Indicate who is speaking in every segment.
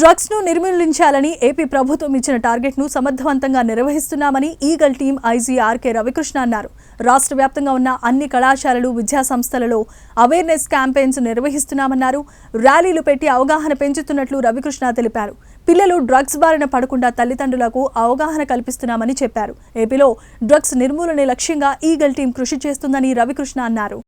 Speaker 1: డ్రగ్స్ను నిర్మూలించాలని AP ప్రభుత్వం ఇచ్చిన టార్గెట్ను సమర్థవంతంగా నిర్వహిస్తున్నామని Eagle team IG RK Ravikrishna అన్నారు. రాష్ట్ర వ్యాప్తంగా ఉన్న అన్ని కళాశాలలు విద్యా సంస్థలలో అవేర్నెస్ క్యాంపెయిన్స్ నిర్వహిస్తున్నామన్నారు. ర్యాలీలు పెట్టి అవగాహన పెంచుతున్నట్లు రవికృష్ణ తెలిపారు. పిల్లలు డ్రగ్స్ బారిన పడకుండా తల్లిదండ్రులకు అవగాహన కల్పిస్తున్నామని చెప్పారు. ఏపీలో డ్రగ్స్ నిర్మూలనే లక్ష్యంగా ఈగల్ టీం కృషి చేస్తుందని రవికృష్ణ అన్నారు.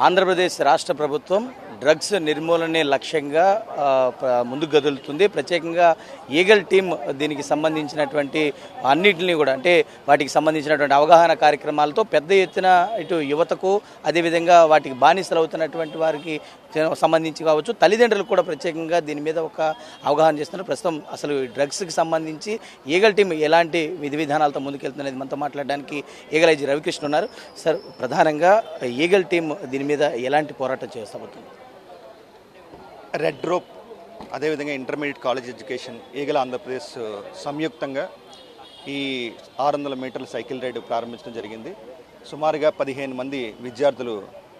Speaker 2: ఆంధ్రప్రదేశ్ రాష్ట్ర ప్రభుత్వం డ్రగ్స్ నిర్మూలనే లక్ష్యంగా ముందుకు కదులుతుంది ప్రత్యేకంగా ఈగల్ టీం దీనికి సంబంధించినటువంటి అన్నిటిని కూడా అంటే వాటికి సంబంధించినటువంటి అవగాహన కార్యక్రమాలతో పెద్ద ఎత్తున ఇటు యువతకు అదేవిధంగా వాటికి బానిసలు అవుతున్నటువంటి వారికి సంబంధించి కావచ్చు తల్లిదండ్రులకు కూడా ప్రత్యేకంగా దీని మీద ఒక అవగాహన చేస్తున్నారు. ప్రస్తుతం అసలు ఈ డ్రగ్స్కి సంబంధించి ఈగల్ టీం ఎలాంటి విధి విధానాలతో ముందుకెళ్తున్నది మనతో మాట్లాడడానికి ఈగలైజీ రవికృష్ణ ఉన్నారు. సార్ ప్రధానంగా ఈగల్ టీం దీని మీద ఎలాంటి పోరాటం చేస్తాబోతుంది
Speaker 3: రెడ్ రోప్ అదేవిధంగా intermediate college education Eagle Andhra Pradesh సంయుక్తంగా ఈ ఆరు వందల మీటర్ల సైకిల్ రైడ్ ప్రారంభించడం జరిగింది. సుమారుగా పదిహేను మంది విద్యార్థులు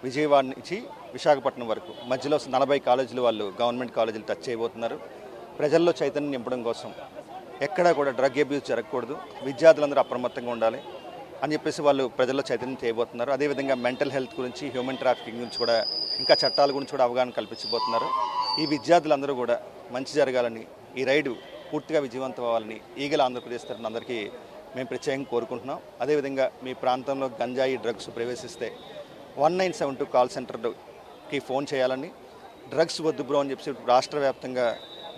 Speaker 3: విజయవాడ నుంచి విశాఖపట్నం వరకు మధ్యలో నలభై కాలేజీలు వాళ్ళు గవర్నమెంట్ కాలేజీలు టచ్ చేయబోతున్నారు. ప్రజల్లో చైతన్యం నింపడం కోసం ఎక్కడా కూడా డ్రగ్ అబ్యూస్ జరగకూడదు. విద్యార్థులందరూ అప్రమత్తంగా ఉండాలి అని చెప్పేసి వాళ్ళు ప్రజల్లో చైతన్యం చేయబోతున్నారు అదేవిధంగా మెంటల్ హెల్త్ గురించి హ్యూమన్ ట్రాఫికింగ్ గురించి కూడా ఇంకా చట్టాల గురించి కూడా అవగాహన కల్పించబోతున్నారు. ఈ విద్యార్థులందరూ కూడా మంచి జరగాలని ఈ రైడు పూర్తిగా విజయవంతం అవ్వాలని ఈగల ఆంధ్రప్రదేశ్ తరఫున అందరికీ మేము ప్రత్యేకంగా కోరుకుంటున్నాం. అదేవిధంగా మీ ప్రాంతంలో గంజాయి డ్రగ్స్ ప్రవేశిస్తే one nine seven two call సెంటర్కి ఫోన్ చేయాలని. డ్రగ్స్ వద్దు బ్రో అని చెప్పి రాష్ట్ర వ్యాప్తంగా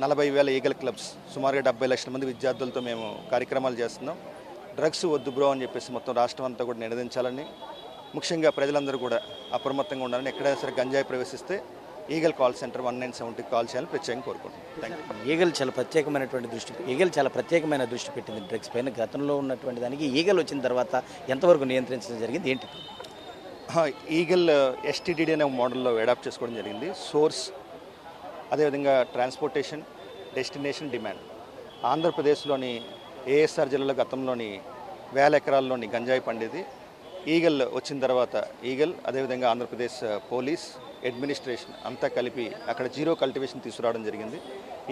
Speaker 3: నలభై వేల ఈగల్ క్లబ్స్ సుమారుగా డెబ్బై లక్షల మంది విద్యార్థులతో మేము కార్యక్రమాలు చేస్తున్నాం. డ్రగ్స్ వద్దు బ్రో అని చెప్పేసి మొత్తం రాష్ట్రం అంతా కూడా నినదించాలని. ముఖ్యంగా ప్రజలందరూ కూడా అప్రమత్తంగా ఉండాలని. ఎక్కడైనా సరే గంజాయి ప్రవేశిస్తే Eagle call center one nine సెవెంటీకి call చేయాలని ప్రత్యేకంగా కోరుకుంటున్నాం. థ్యాంక్ యూ
Speaker 2: ఈగల్ చాలా ప్రత్యేకమైనటువంటి దృష్టి ఈగల్ చాలా ప్రత్యేకమైన దృష్టి పెట్టింది డ్రగ్స్ పైన. గతంలో ఉన్నటువంటి దానికి ఈగల్ వచ్చిన తర్వాత ఎంతవరకు నియంత్రించడం జరిగింది? ఏంటి?
Speaker 3: ఈగల్ ఎస్టీడీడీ అనే మోడల్లో అడాప్ట్ చేసుకోవడం జరిగింది. సోర్స్ అదేవిధంగా ట్రాన్స్పోర్టేషన్ డెస్టినేషన్ డిమాండ్. ఆంధ్రప్రదేశ్లోని ఏఎస్ఆర్ జిల్లాలో గతంలోని వేల ఎకరాల్లోని గంజాయి పండేది. ఈగల్ వచ్చిన తర్వాత ఈగల్ అదేవిధంగా ఆంధ్రప్రదేశ్ పోలీస్ అడ్మినిస్ట్రేషన్ అంతా కలిపి అక్కడ జీరో కల్టివేషన్ తీసుకురావడం జరిగింది.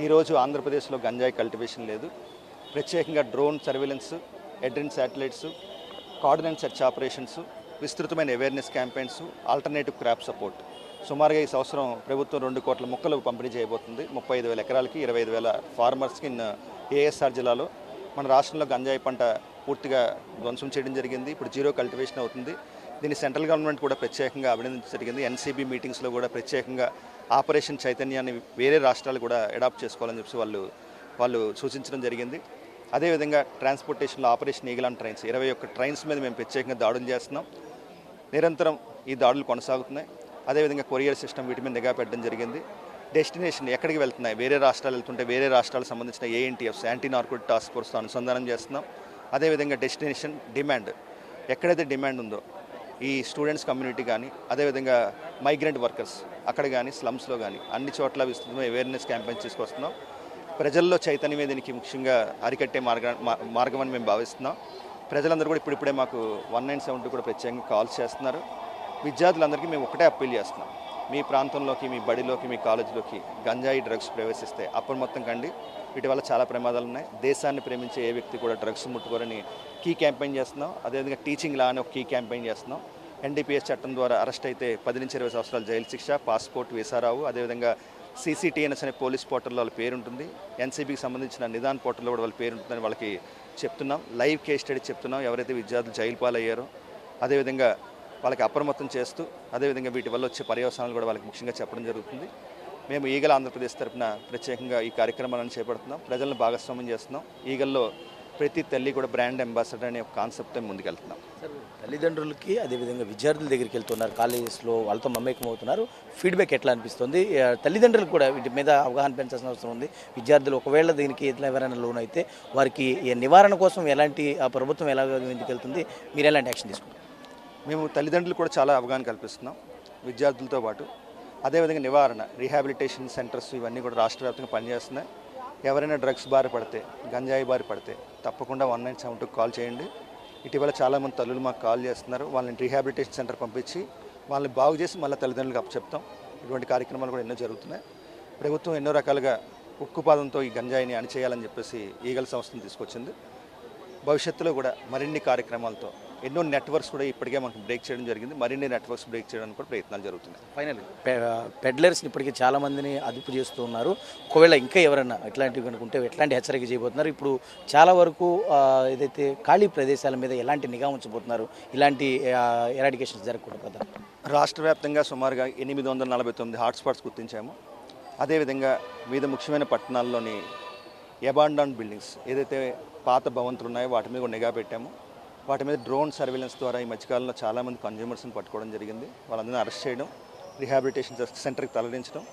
Speaker 3: ఈరోజు ఆంధ్రప్రదేశ్లో గంజాయి కల్టివేషన్ లేదు. ప్రత్యేకంగా డ్రోన్ సర్వేలెన్స్ ఎడ్రిన్ శాటిలైట్స్ కార్డినెంట్ సెర్చ్ ఆపరేషన్స్ విస్తృతమైన awareness campaigns alternative crop support. సుమారుగా ఈ సంవత్సరం ప్రభుత్వం రెండు కోట్ల మొక్కలు పంపిణీ చేయబోతుంది. ముప్పై ఐదు వేల ఎకరాలకి ఇరవై ఐదు వేల ఫార్మర్స్కి ఏఎస్ఆర్ జిల్లాలో. మన రాష్ట్రంలో గంజాయి పంట పూర్తిగా ధ్వంసం చేయడం జరిగింది. ఇప్పుడు జీరో కల్టివేషన్ అవుతుంది. దీన్ని సెంట్రల్ గవర్నమెంట్ కూడా ప్రత్యేకంగా అభినందించడం జరిగింది. ఎన్సీబీ మీటింగ్స్లో కూడా ప్రత్యేకంగా ఆపరేషన్ చైతన్యాన్ని వేరే రాష్ట్రాలు కూడా అడాప్ట్ చేసుకోవాలని చెప్పి వాళ్ళు వాళ్ళు సూచించడం జరిగింది. అదేవిధంగా ట్రాన్స్పోర్టేషన్లో ఆపరేషన్ ఈగలాన్ ట్రైన్స్ ఇరవై ఒక్క ట్రైన్స్ మీద మేము ప్రత్యేకంగా దాడులు చేస్తున్నాం. నిరంతరం ఈ దాడులు కొనసాగుతున్నాయి. అదేవిధంగా కొరియర్ సిస్టమ్ వీటి మీద నిఘా పెట్టడం జరిగింది. డెస్టినేషన్ ఎక్కడికి వెళ్తున్నాయి? వేరే రాష్ట్రాలు వెళ్తుంటే వేరే రాష్ట్రాలకు సంబంధించిన ఏఎన్టీఎఫ్స్ యాంటీ నార్కోటిక్ టాస్క్ ఫోర్స్తో అనుసంధానం చేస్తున్నాం. అదేవిధంగా డెస్టినేషన్ డిమాండ్ ఎక్కడైతే డిమాండ్ ఉందో ఈ స్టూడెంట్స్ కమ్యూనిటీ కానీ అదేవిధంగా మైగ్రెంట్ వర్కర్స్ అక్కడ కానీ స్లమ్స్లో కానీ అన్ని చోట్ల విస్తృతమైన అవేర్నెస్ క్యాంపెయిన్స్ తీసుకొస్తున్నాం. ప్రజల్లో చైతన్యమే దీనికి ముఖ్యంగా అరికట్టే మార్గ మార్గం అని మేము భావిస్తున్నాం. ప్రజలందరూ కూడా ఇప్పుడిప్పుడే మాకు వన్ నైన్ సెవెన్ కూడా ప్రత్యేకంగా కాల్స్ చేస్తున్నారు. విద్యార్థులందరికీ మేము ఒకటే అప్పీల్ చేస్తున్నాం. మీ ప్రాంతంలోకి మీ బడిలోకి మీ కాలేజీలోకి గంజాయి డ్రగ్స్ ప్రవేశిస్తే అప్రమత్తం కండి. ఇటీవల చాలా ప్రమాదాలు ఉన్నాయి. దేశాన్ని ప్రేమించే ఏ వ్యక్తి కూడా డ్రగ్స్ ముట్టుకోరని కీ క్యాంపెయిన్ చేస్తున్నాం. అదేవిధంగా టీచింగ్ లా అని ఒక కీ క్యాంపెయిన్ చేస్తున్నాం. ఎన్డీపీఎస్ చట్టం ద్వారా అరెస్ట్ అయితే పది నుంచి ఇరవై సంవత్సరాల జైలు శిక్ష పాస్పోర్ట్ వీసారావు అదేవిధంగా సీసీటీఎన్ఎస్ అనే పోలీస్ పోర్టల్లో వాళ్ళ పేరు ఉంటుంది ఎన్సీబీకి సంబంధించిన నిదాన్ పోర్టల్లో కూడా వాళ్ళ పేరు ఉంటుందని వాళ్ళకి చెప్తున్నాం. లైవ్ కేస్ స్టడీ చెప్తున్నాం. ఎవరైతే విద్యార్థులు జైలు పాలయ్యారో. అదేవిధంగా వాళ్ళకి అప్రమత్తం చేస్తూ అదేవిధంగా వీటి వల్ల వచ్చే పర్యవసానాలు కూడా వాళ్ళకి ముఖ్యంగా చెప్పడం జరుగుతుంది. మేము ఈగల ఆంధ్రప్రదేశ్ తరపున ప్రత్యేకంగా ఈ కార్యక్రమాలను చేపడుతున్నాం. ప్రజలను భాగస్వామ్యం చేస్తున్నాం. ఈగల్లో ప్రతి తల్లి కూడా బ్రాండ్ అంబాసిడర్ అనే ఒక కాన్సెప్ట్తో ముందుకెళ్తున్నాం.
Speaker 2: తల్లిదండ్రులకి అదేవిధంగా విద్యార్థుల దగ్గరికి వెళ్తున్నారు. కాలేజెస్లో వాళ్ళతో మమేకం అవుతున్నారు ఫీడ్బ్యాక్ ఎట్లా అనిపిస్తుంది? తల్లిదండ్రులకు కూడా వీటి మీద అవగాహన పెంచాల్సిన అవసరం ఉంది. విద్యార్థులు ఒకవేళ దీనికి ఎట్లా ఎవరైనా లోన్ అయితే వారికి నివారణ కోసం ఎలాంటి ఆ ప్రభుత్వం ఎలా ముందుకెళ్తుంది? మీరు ఎలాంటి యాక్షన్ తీసుకుంటారు
Speaker 3: మేము తల్లిదండ్రులు కూడా చాలా అవగాహన కల్పిస్తున్నాం విద్యార్థులతో పాటు. అదేవిధంగా నివారణ రీహాబిలిటేషన్ సెంటర్స్ ఇవన్నీ కూడా రాష్ట్ర వ్యాప్తంగా పనిచేస్తున్నాయి. ఎవరైనా డ్రగ్స్ బారి పడితే గంజాయి బారి పడితే తప్పకుండా వన్ నైన్ సెవెన్ టూకి కాల్ చేయండి. ఇటీవల చాలామంది తల్లులు మాకు కాల్ చేస్తున్నారు. వాళ్ళని రీహాబిలిటేషన్ సెంటర్ పంపించి వాళ్ళని బాగు చేసి మళ్ళీ తల్లిదండ్రులకు అప్పచెప్తాం. ఇటువంటి కార్యక్రమాలు కూడా ఎన్నో జరుగుతున్నాయి. ప్రభుత్వం ఎన్నో రకాలుగా ఉక్కుపాదంతో ఈ గంజాయిని అణిచేయాలని చెప్పేసి ఈగల సంస్థను తీసుకొచ్చింది. భవిష్యత్తులో కూడా మరిన్ని కార్యక్రమాలతో ఎన్నో నెట్వర్క్స్ కూడా ఇప్పటికే మనకు బ్రేక్ చేయడం జరిగింది. మరిన్ని నెట్వర్క్స్ బ్రేక్ చేయడానికి కూడా ప్రయత్నాలు జరుగుతున్నాయి.
Speaker 2: ఫైనల్ పెడ్లర్స్ని ఇప్పటికీ చాలా మందిని అదుపు చేస్తూ ఉన్నారు. ఒకవేళ ఇంకా ఎవరైనా ఇట్లాంటివి కనుకుంటే ఎట్లాంటి హెచ్చరిక చేయబోతున్నారు? ఇప్పుడు చాలా వరకు ఏదైతే ఖాళీ ప్రదేశాల మీద ఎలాంటి నిఘా ఉంచబోతున్నారు? ఇలాంటి ఎరాడికేషన్స్ జరగకూడదు కదా?
Speaker 3: రాష్ట్ర వ్యాప్తంగా సుమారుగా ఎనిమిది వందల నలభై తొమ్మిది హాట్స్పాట్స్ గుర్తించాము. అదేవిధంగా వివిధ ముఖ్యమైన పట్టణాల్లోని ఎబాండాన్ బిల్డింగ్స్ ఏదైతే పాత భవంతులు ఉన్నాయో వాటి మీద కూడా నిఘా పెట్టాము. వాటి మీద డ్రోన్ సర్వేలెన్స్ ద్వారా ఈ మధ్యకాలంలో చాలామంది కన్జ్యూమర్స్ని పట్టుకోవడం జరిగింది. వాళ్ళందరినీ అరెస్ట్ చేయడం రిహాబిలిటేషన్ సెంటర్కి తరలించడం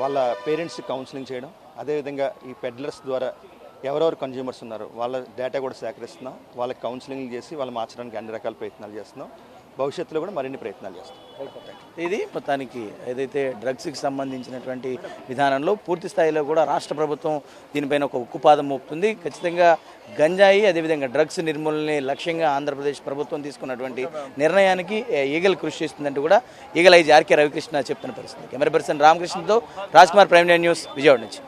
Speaker 3: వాళ్ళ పేరెంట్స్కి కౌన్సిలింగ్ చేయడం అదేవిధంగా ఈ పెడ్లర్స్ ద్వారా ఎవరెవరు కన్జ్యూమర్స్ ఉన్నారో వాళ్ళ డేటా కూడా సేకరిస్తున్నాం. వాళ్ళకి కౌన్సిలింగ్ చేసి వాళ్ళు మార్చడానికి అన్ని రకాల ప్రయత్నాలు చేస్తున్నాం. భవిష్యత్తులో కూడా మరిన్ని ప్రయత్నాలు చేస్తాం.
Speaker 2: ఇది మొత్తానికి ఏదైతే డ్రగ్స్కి సంబంధించినటువంటి విధానంలో పూర్తి స్థాయిలో కూడా రాష్ట్ర ప్రభుత్వం దీనిపైన ఒక ఉక్కుపాదం మోపుతుంది. ఖచ్చితంగా గంజాయి అదేవిధంగా డ్రగ్స్ నిర్మూలనే లక్ష్యంగా ఆంధ్రప్రదేశ్ ప్రభుత్వం తీసుకున్నటువంటి నిర్ణయానికి ఏ, ఈగల్ కృషి చేస్తుందంటూ కూడా ఈగల్ ఐజీ ఆర్కే రవికృష్ణ చెప్తున్న పరిస్థితి. కెమెరా పర్సన్ రామకృష్ణతో రాజ్ కుమార్ ప్రైమ్ న్యూస్ విజయవాడ నుంచి.